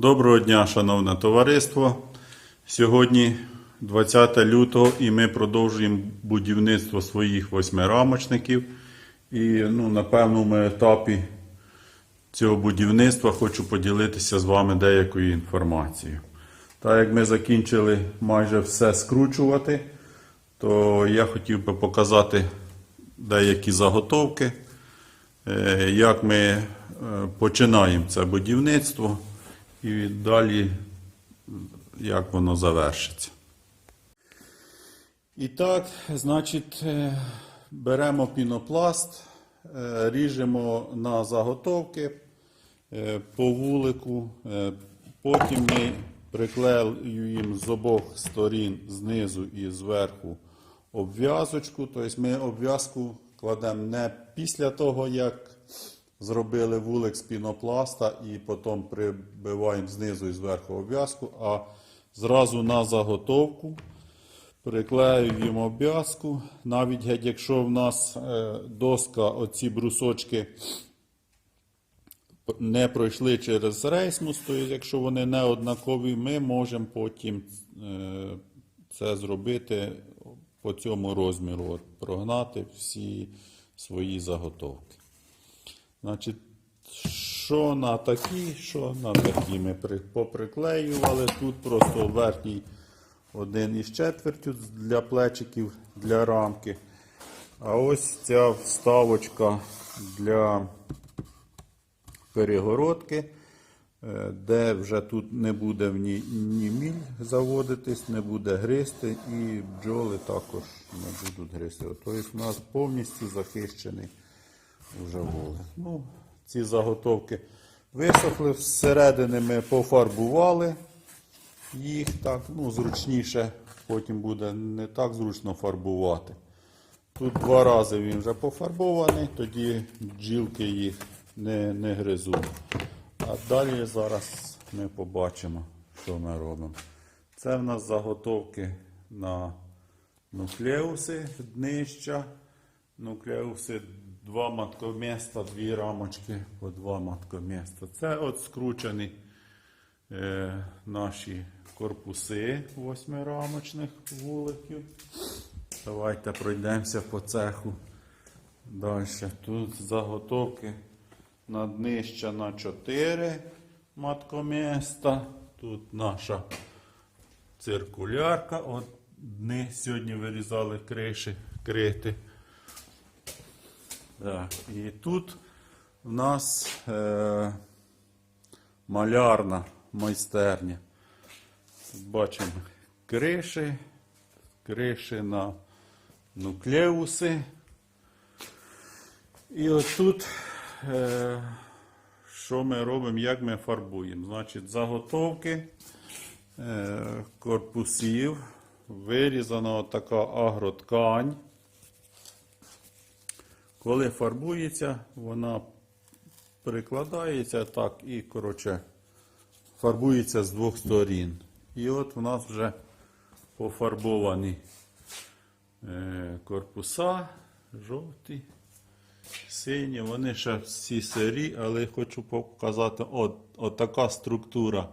Доброго дня, шановне товариство. Сьогодні 20 лютого і ми продовжуємо будівництво своїх восьмирамочників. І ну, на певному етапі цього будівництва хочу поділитися з вами деякою інформацією. Так як ми закінчили майже все скручувати, то я хотів би показати деякі заготовки, е, як ми е, починаємо це будівництво і далі як воно завершиться. І так, значить, е, беремо пінопласт, е, ріжемо на заготовки е, по вулику, потім ми приклеюємо з обох сторін знизу і зверху обв'язочку. Тобто ми обв'язку кладемо не після того, як зробили вулик з пінопласта і потім прибиваємо знизу і зверху обв'язку, а зразу на заготовку. Приклеюємо обв'язку. Навіть якщо в нас е, доска, оці брусочки не пройшли через рейсмус, то якщо вони не однакові, ми можемо потім е, це зробити по цьому розміру, от, прогнати всі свої заготовки. Значить, що на такі, що на такі ми поприклеювали. Тут просто верхній один із четвертю для плечиків для рамки. А ось ця вставочка для перегородки, е, де вже тут не буде в ній ні міль заводитись, не буде гристи, і бджоли також не будуть гристи. Тобто у нас повністю захищений вже вулик. Ну, ці заготовки висохли, всередини ми пофарбували їх так, ну, зручніше, потім буде не так зручно фарбувати. Тут два рази він вже пофарбований, тоді бджілки їх не, не гризуть. А далі зараз ми побачимо, що ми робимо. Це в нас заготовки на нуклеуси днища. Нуклеуси два маткоміста, дві рамочки по два маткоміста. Це от скручені е, наші корпуси восьмирамочних вуликів. Давайте пройдемося по цеху. Далі. Тут заготовки на днища на 4 маткоміста. Тут наша циркулярка. От дни сьогодні вирізали криші, крити. Так, і тут в нас е, малярна майстерня. Бачимо криші, криші на нуклеуси. І отут, е, що ми робимо, як ми фарбуємо. Значить, заготовки е, корпусів, вирізана така агроткань. Коли фарбується, вона прикладається так і, коротше, фарбується з двох сторін. І от у нас вже пофарбовані е, корпуса, жовті, сині. Вони ще всі сирі, але хочу показати, от, от така структура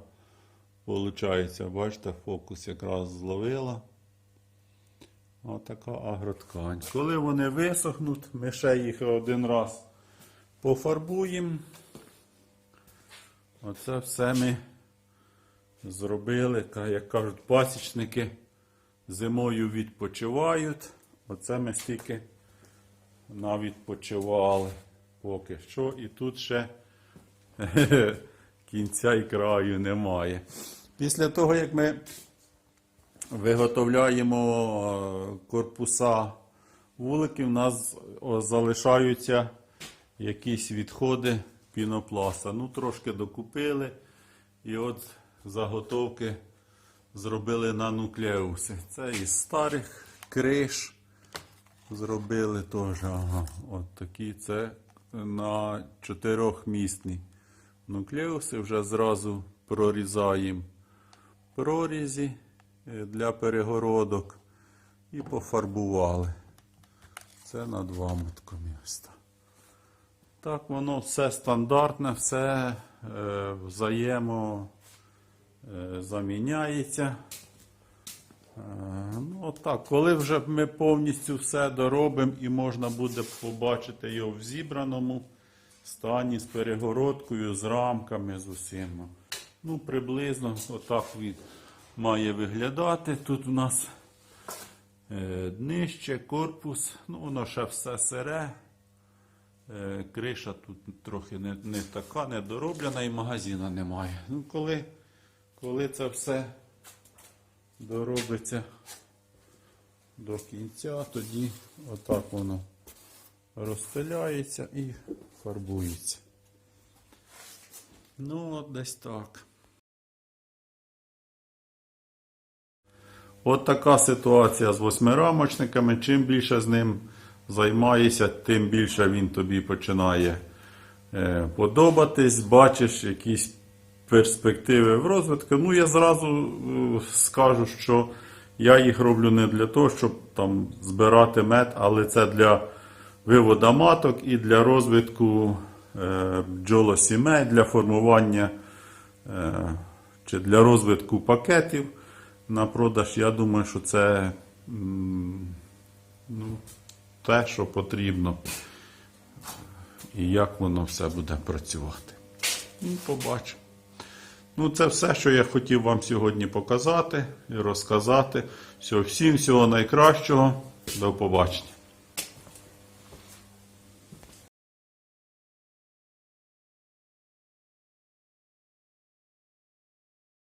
виходить. Бачите, фокус якраз зловила. Отака агроткань. Коли вони висохнуть, ми ще їх один раз пофарбуємо. Оце все ми зробили, як кажуть, пасічники зимою відпочивають. Оце ми стільки навідпочивали поки що. І тут ще кінця і краю немає. Після того, як ми виготовляємо е, корпуса вуликів, у нас залишаються якісь відходи пінопласта. Ну, трошки докупили. І от заготовки зробили на нуклеуси. Це із старих криш зробили теж. Ага, от такі це на чотирьохмісні нуклеуси. Вже зразу прорізаємо прорізі для перегородок і пофарбували. Це на два маткоміста. Так, воно все стандартне, все е, взаємо е, заміняється. Е, Ну, отак, коли вже ми повністю все доробимо і можна буде побачити його в зібраному стані з перегородкою, з рамками, з усім. Ну, приблизно отак він має виглядати. Тут у нас е, днище, корпус, ну воно ще все сире. Е, Криша тут трохи не, не така, не дороблена і магазина немає. Ну, коли, коли це все доробиться до кінця, тоді отак воно розстеляється і фарбується. Ну, от десь так. От така ситуація з восьмирамочниками. Чим більше з ним займаєшся, тим більше він тобі починає е, подобатись, бачиш якісь перспективи в розвитку. Ну, я зразу е, скажу, що я їх роблю не для того, щоб там збирати мед, але це для виводу маток і для розвитку е, бджолосімей, для формування чи для розвитку пакетів на продаж. Я думаю, що це ну, те, що потрібно. І як воно все буде працювати. Ну, побачимо. Ну, це все, що я хотів вам сьогодні показати і розказати. Все, всім всього найкращого. До побачення.